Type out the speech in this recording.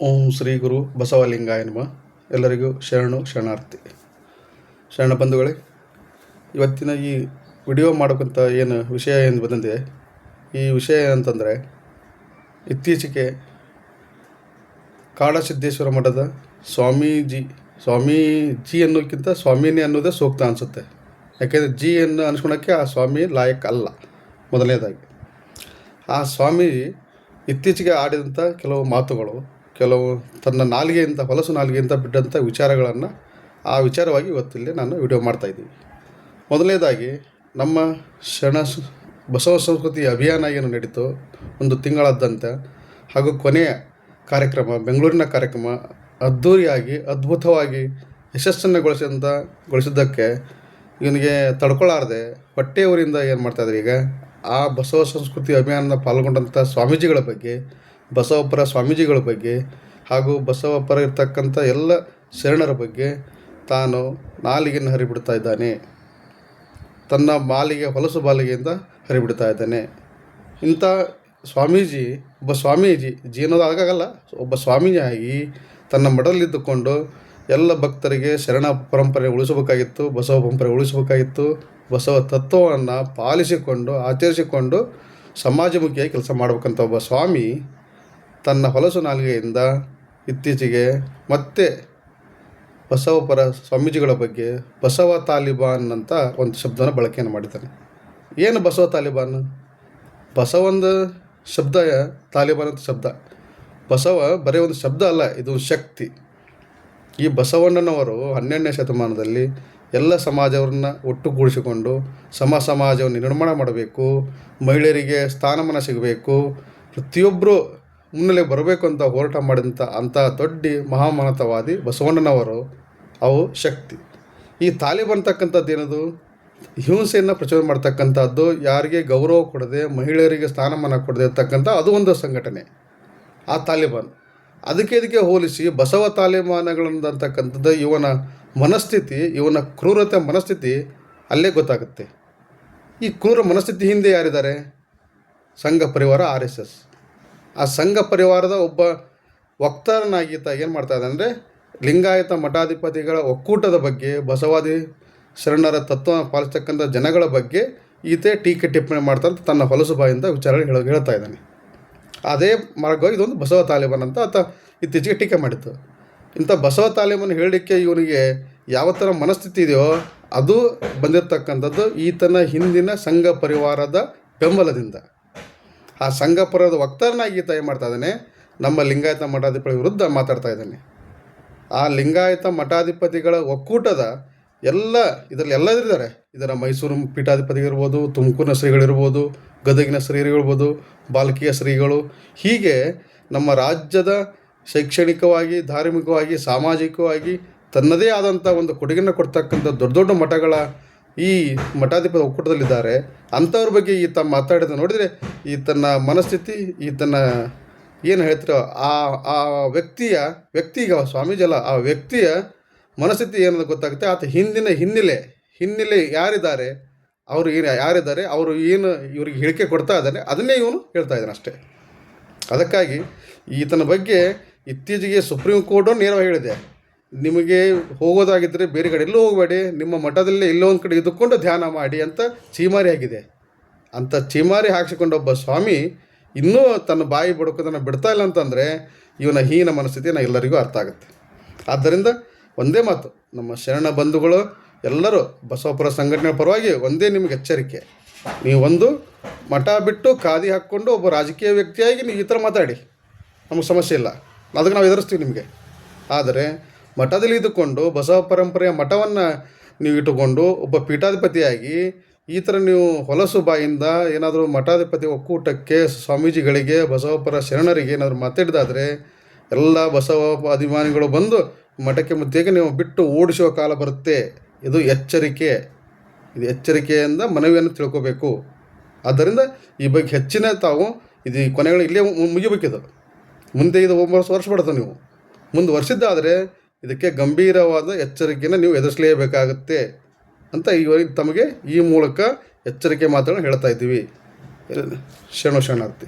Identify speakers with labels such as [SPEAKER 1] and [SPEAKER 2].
[SPEAKER 1] ಓಂ ಶ್ರೀ ಗುರು ಬಸವಲಿಂಗ ಎನ್ನುವ ಎಲ್ಲರಿಗೂ ಶರಣು ಶರಣಾರ್ಥಿ. ಶರಣ ಬಂಧುಗಳೇ, ಇವತ್ತಿನ ಈ ವಿಡಿಯೋ ಮಾಡೋಕ್ಕಂಥ ಏನು ವಿಷಯ ಏನು ಬಂದಿದೆ ಈ ವಿಷಯ ಏನಂತಂದರೆ, ಇತ್ತೀಚೆಗೆ ಕಾಡಸಿದ್ದೇಶ್ವರ ಮಠದ ಸ್ವಾಮೀಜಿ ಸ್ವಾಮೀಜಿ ಅನ್ನೋಕ್ಕಿಂತ ಸ್ವಾಮಿನಿ ಅನ್ನೋದೇ ಸೂಕ್ತ ಅನಿಸುತ್ತೆ. ಯಾಕೆಂದರೆ ಜಿ ಅನ್ನು ಅನ್ಸ್ಕೊಳಕ್ಕೆ ಆ ಸ್ವಾಮಿ ಲಾಯಕ್ ಅಲ್ಲ, ಮೊದಲನೇದಾಗಿ. ಆ ಸ್ವಾಮಿ ಇತ್ತೀಚೆಗೆ ಆಡಿದಂಥ ಕೆಲವು ಮಾತುಗಳು ಕೆಲವು ತನ್ನ ನಾಲಿಗೆಯಿಂದ, ಹೊಲಸು ನಾಲಿಗೆಯಿಂದ ಬಿಟ್ಟಂಥ ವಿಚಾರಗಳನ್ನು ಆ ವಿಚಾರವಾಗಿ ಇವತ್ತಿಲ್ಲಿ ನಾನು ವಿಡಿಯೋ ಮಾಡ್ತಾಯಿದ್ದೀವಿ ಮೊದಲನೇದಾಗಿ, ನಮ್ಮ ಶರಣ ಬಸವ ಸಂಸ್ಕೃತಿ ಅಭಿಯಾನ ಏನು ನಡೀತು ಒಂದು ತಿಂಗಳಾದ್ದಂತೆ ಹಾಗೂ ಕೊನೆಯ ಕಾರ್ಯಕ್ರಮ, ಬೆಂಗಳೂರಿನ ಕಾರ್ಯಕ್ರಮ ಅದ್ಧೂರಿಯಾಗಿ ಅದ್ಭುತವಾಗಿ ಯಶಸ್ಸನ್ನುಗೊಳಿಸಿದಂಥ ಗೊಳಿಸಿದ್ದಕ್ಕೆ ಇವನಿಗೆ ತಡ್ಕೊಳ್ಳಾರ್ದೆ ಹೊಟ್ಟೆಯವರಿಂದ ಏನು ಮಾಡ್ತಾಯಿದ್ರು ಈಗ? ಆ ಬಸವ ಸಂಸ್ಕೃತಿ ಅಭಿಯಾನದ ಪಾಲ್ಗೊಂಡಂಥ ಸ್ವಾಮೀಜಿಗಳ ಬಗ್ಗೆ ಬಸವಪರ ಸ್ವಾಮೀಜಿಗಳ ಬಗ್ಗೆ ಹಾಗೂ ಬಸವಪ್ಪರ ಇರ್ತಕ್ಕಂಥ ಎಲ್ಲ ಶರಣರ ಬಗ್ಗೆ ತಾನು ನಾಲಿಗೆಯನ್ನು ಹರಿಬಿಡ್ತಾ ಇದ್ದಾನೆ. ತನ್ನ ಮಾಲಿಗೆ ಹೊಲಸು ಬಾಲಿಗೆಯಿಂದ ಹರಿಬಿಡ್ತಾ ಇದ್ದಾನೆ. ಇಂಥ ಸ್ವಾಮೀಜಿ, ಒಬ್ಬ ಸ್ವಾಮೀಜಿ ಜೀವನದ ಆಗಲ್ಲ ಒಬ್ಬ ಸ್ವಾಮೀಜಿಯಾಗಿ ತನ್ನ ಮಡಲಿದ್ದುಕೊಂಡು ಎಲ್ಲ ಭಕ್ತರಿಗೆ ಶರಣ ಪರಂಪರೆ ಉಳಿಸಬೇಕಾಗಿತ್ತು, ಬಸವ ಪರಂಪರೆ ಉಳಿಸಬೇಕಾಗಿತ್ತು. ಬಸವ ತತ್ವವನ್ನು ಪಾಲಿಸಿಕೊಂಡು, ಆಚರಿಸಿಕೊಂಡು ಸಮಾಜಮುಖಿಯಾಗಿ ಕೆಲಸ ಮಾಡಬೇಕಂತ ಒಬ್ಬ ಸ್ವಾಮಿ ತನ್ನ ಹೊಲಸು ನಾಲಿಗೆಯಿಂದ ಇತ್ತೀಚೆಗೆ ಮತ್ತೆ ಬಸವಪರ ಸ್ವಾಮೀಜಿಗಳ ಬಗ್ಗೆ ಬಸವ ತಾಲಿಬಾನ್ ಅಂತ ಒಂದು ಶಬ್ದನ ಬಳಕೆಯನ್ನು ಮಾಡಿದ್ದಾನೆ. ಏನು ಬಸವ ತಾಲಿಬಾನ್? ಬಸವೊಂದು ಶಬ್ದ ತಾಲಿಬಾನ್ ಅಂತ ಶಬ್ದ. ಬಸವ ಬರೀ ಒಂದು ಶಬ್ದ ಅಲ್ಲ, ಇದು ಶಕ್ತಿ. ಈ ಬಸವಣ್ಣನವರು ಹನ್ನೆರಡನೇ ಶತಮಾನದಲ್ಲಿ ಎಲ್ಲ ಸಮಾಜವನ್ನು ಒಟ್ಟುಗೂಡಿಸಿಕೊಂಡು ಸಮ ಸಮಾಜವನ್ನು ನಿರ್ಮಾಣ ಮಾಡಬೇಕು, ಮಹಿಳೆಯರಿಗೆ ಸ್ಥಾನಮಾನ ಸಿಗಬೇಕು ಪ್ರತಿಯೊಬ್ಬರು ಮುನ್ನೆಲೆ ಬರಬೇಕು ಅಂತ ಹೋರಾಟ ಮಾಡಿದಂಥ ಅಂಥ ದೊಡ್ಡ ಮಹಾಮಾನತವಾದಿ ಬಸವಣ್ಣನವರು, ಅವು ಶಕ್ತಿ. ಈ ತಾಲಿಬಾನ್ ಅಂತಕ್ಕಂಥದ್ದು ಏನದು? ಹಿಂಸೆಯನ್ನು ಪ್ರಚೋದನೆ ಮಾಡ್ತಕ್ಕಂಥದ್ದು, ಯಾರಿಗೆ ಗೌರವ ಕೊಡದೆ ಮಹಿಳೆಯರಿಗೆ ಸ್ಥಾನಮಾನ ಕೊಡದೆ ಇರ್ತಕ್ಕಂಥ ಅದು ಒಂದು ಸಂಘಟನೆ, ಆ ತಾಲಿಬಾನ್. ಅದಕ್ಕೆ ಇದಕ್ಕೆ ಹೋಲಿಸಿ ಬಸವ ತಾಲಿಬಾನಗಳಂತಕ್ಕಂಥದ್ದು ಇವನ ಮನಸ್ಥಿತಿ, ಇವನ ಕ್ರೂರತೆ ಮನಸ್ಥಿತಿ ಅಲ್ಲೇ ಗೊತ್ತಾಗುತ್ತೆ. ಈ ಕ್ರೂರ ಮನಸ್ಥಿತಿ ಹಿಂದೆ ಯಾರಿದ್ದಾರೆ? ಸಂಘ ಪರಿವಾರ ಆರ್ ಎಸ್ ಎಸ್. ಆ ಸಂಘ ಪರಿವಾರದ ಒಬ್ಬ ವಕ್ತಾರನಾಗಿ ಈತ ಏನು ಮಾಡ್ತಾ ಇದ್ದ ಅಂದರೆ ಲಿಂಗಾಯತ ಮಠಾಧಿಪತಿಗಳ ಒಕ್ಕೂಟದ ಬಗ್ಗೆ, ಬಸವಾದಿ ಶರಣರ ತತ್ವ ಪಾಲಿಸ್ತಕ್ಕಂಥ ಜನಗಳ ಬಗ್ಗೆ ಈತೆ ಟೀಕೆ ಟಿಪ್ಪಣಿ ಮಾಡ್ತಾ ತನ್ನ ಹೊಲಸು ಬಾಯಿಂದ ವಿಚಾರ ಹೇಳ, ಹೇಳ್ತಾ ಇದ್ದಾನೆ. ಅದೇ ಮಾರ್ಗವಾಗಿ ಇದೊಂದು ಬಸವ ತಾಲಿಬಾನ್ ಅಂತ ಆತ ಇತ್ತೀಚೆಗೆ ಟೀಕೆ ಮಾಡಿತ್ತು. ಇಂಥ ಬಸವ ತಾಲಿಬಾನ್ ಹೇಳಲಿಕ್ಕೆ ಇವನಿಗೆ ಯಾವ ಥರ ಮನಸ್ಥಿತಿ ಇದೆಯೋ ಅದು ಬಂದಿರತಕ್ಕಂಥದ್ದು ಈತನ ಹಿಂದಿನ ಸಂಘ ಪರಿವಾರದ ಬೆಂಬಲದಿಂದ. ಆ ಸಂಘಪರದ ವಕ್ತಾರನಾಗಿ ಈತ ಮಾಡ್ತಾ ಇದ್ದಾನೆ. ನಮ್ಮ ಲಿಂಗಾಯತ ಮಠಾಧಿಪತಿ ವಿರುದ್ಧ ಮಾತಾಡ್ತಾ ಇದ್ದಾನೆ. ಆ ಲಿಂಗಾಯತ ಮಠಾಧಿಪತಿಗಳ ಒಕ್ಕೂಟದ ಎಲ್ಲ ಇದರಲ್ಲಿ ಎಲ್ಲ ಇದ್ದಾರೆ. ಇದರ ಮೈಸೂರು ಪೀಠಾಧಿಪತಿಗಳಿರ್ಬೋದು ತುಮಕೂರಿನ ಶ್ರೀಗಳಿರ್ಬೋದು, ಗದಗಿನ ಶ್ರೀಗಳಿರ್ಬೋದು, ಬಾಲ್ಕಿಯ ಶ್ರೀಗಳು. ಹೀಗೆ ನಮ್ಮ ರಾಜ್ಯದ ಶೈಕ್ಷಣಿಕವಾಗಿ, ಧಾರ್ಮಿಕವಾಗಿ, ಸಾಮಾಜಿಕವಾಗಿ ತನ್ನದೇ ಆದಂಥ ಒಂದು ಕೊಡುಗೆಯನ್ನು ಕೊಡ್ತಕ್ಕಂಥ ದೊಡ್ಡ ದೊಡ್ಡ ಮಠಗಳ ಈ ಮಠಾಧಿಪತಿ ಒಕ್ಕೂಟದಲ್ಲಿದ್ದಾರೆ. ಅಂಥವ್ರ ಬಗ್ಗೆ ಈತ ಮಾತಾಡಿದ ನೋಡಿದರೆ ಈತನ ಮನಸ್ಥಿತಿ, ಈತನ ಏನು ಹೇಳ್ತಿರೋ ಆ ಆ ವ್ಯಕ್ತಿಯ, ವ್ಯಕ್ತಿಗ, ಸ್ವಾಮೀಜಿ ಅಲ್ಲ, ಆ ವ್ಯಕ್ತಿಯ ಮನಸ್ಥಿತಿ ಏನಂತ ಗೊತ್ತಾಗುತ್ತೆ. ಆತ ಹಿಂದಿನ ಹಿನ್ನೆಲೆ ಹಿನ್ನೆಲೆ ಯಾರಿದ್ದಾರೆ, ಅವರು ಏನು ಯಾರಿದ್ದಾರೆ, ಅವರು ಏನು ಇವ್ರಿಗೆ ಹೇಳಿಕೆ ಕೊಡ್ತಾ ಇದ್ದಾರೆ ಅದನ್ನೇ ಇವನು ಹೇಳ್ತಾ ಇದ್ದಾನೆ ಅಷ್ಟೇ. ಅದಕ್ಕಾಗಿ ಈತನ ಬಗ್ಗೆ ಇತ್ತೀಚೆಗೆ ಸುಪ್ರೀಂ ಕೋರ್ಟು ನೇರವಾಗಿ ಹೇಳಿದೆ. ನಿಮಗೆ ಹೋಗೋದಾಗಿದ್ದರೆ ಬೇರೆ ಕಡೆ ಎಲ್ಲೂ ಹೋಗಬೇಡಿ. ನಿಮ್ಮ ಮಠದಲ್ಲೇ ಎಲ್ಲೋ ಒಂದು ಕಡೆ ಇದ್ದುಕೊಂಡು ಧ್ಯಾನ ಮಾಡಿ ಅಂತ ಚೀಮಾರಿ ಆಗಿದೆ. ಅಂಥ ಚೀಮಾರಿ ಹಾಕಿಸಿಕೊಂಡ ಒಬ್ಬ ಸ್ವಾಮಿ ಇನ್ನೂ ತನ್ನ ಬಾಯಿ ಬಡುಕೋದನ್ನು ಬಿಡ್ತಾ ಇಲ್ಲ ಅಂತಂದರೆ ಇವನ ಹೀನ ಮನಸ್ಥಿತಿ ಎಲ್ಲರಿಗೂ ಅರ್ಥ ಆಗುತ್ತೆ. ಆದ್ದರಿಂದ ಒಂದೇ ಮಾತು, ನಮ್ಮ ಶರಣ ಬಂಧುಗಳು ಎಲ್ಲರೂ ಬಸವಪುರ ಸಂಘಟನೆ ಪರವಾಗಿ ಒಂದೇ ನಿಮಗೆ ಎಚ್ಚರಿಕೆ. ನೀವು ಒಂದು ಮಠ ಬಿಟ್ಟು ಖಾದಿ ಹಾಕ್ಕೊಂಡು ಒಬ್ಬ ರಾಜಕೀಯ ವ್ಯಕ್ತಿಯಾಗಿ ನೀವು ಈ ಥರ ಮಾತಾಡಿ. ನಮಗೆ ಸಮಸ್ಯೆ ಇಲ್ಲ. ಅದಕ್ಕೆ ನಾವು ಎದುರಿಸ್ತೀವಿ ನಿಮಗೆ. ಆದರೆ ಮಠದಲ್ಲಿ ಇದ್ದುಕೊಂಡು ಬಸವ ಪರಂಪರೆಯ ಮಠವನ್ನು ನೀವು ಇಟ್ಟುಕೊಂಡು ಒಬ್ಬ ಪೀಠಾಧಿಪತಿಯಾಗಿ, ಈ ಥರ ನೀವು ಹೊಲಸು ಬಾಯಿಂದ ಏನಾದರೂ ಮಠಾಧಿಪತಿ ಒಕ್ಕೂಟಕ್ಕೆ ಸ್ವಾಮೀಜಿಗಳಿಗೆ, ಬಸವಪರ ಶರಣರಿಗೆ ಏನಾದರೂ ಮಾತಾಡಿದಾದರೆ, ಎಲ್ಲ ಬಸವ ಅಭಿಮಾನಿಗಳು ಬಂದು ಮಠಕ್ಕೆ ಮುದ್ದೆಗೆ ನೀವು ಬಿಟ್ಟು ಓಡಿಸುವ ಕಾಲ ಬರುತ್ತೆ. ಇದು ಎಚ್ಚರಿಕೆ. ಇದು ಎಚ್ಚರಿಕೆಯಿಂದ ಮನವಿಯನ್ನು ತಿಳ್ಕೋಬೇಕು. ಆದ್ದರಿಂದ ಈ ಬಗ್ಗೆ ಹೆಚ್ಚಿನ ತಾವು ಇದು ಕೊನೆಗಳು ಇಲ್ಲೇ ಮುಗಿಬೇಕಿದು. ಮುಂದೆ ಇದು ಒಂಬತ್ತು ವರ್ಷ ಬಡ್ತದೆ ನೀವು. ಮುಂದೆ ಮುಂದುವರ್ಸಿದ್ದಾದರೆ ಇದಕ್ಕೆ ಗಂಭೀರವಾದ ಎಚ್ಚರಿಕೆಯನ್ನು ನೀವು ಎದುರಿಸಲೇಬೇಕಾಗುತ್ತೆ ಅಂತ ಈವರೆಗೆ ತಮಗೆ ಈ ಮೂಲಕ ಎಚ್ಚರಿಕೆ ಮಾತನ್ನು ಹೇಳ್ತಾ ಇದ್ದೀವಿ. ಶರಣು ಶರಣಾರ್ಥಿ.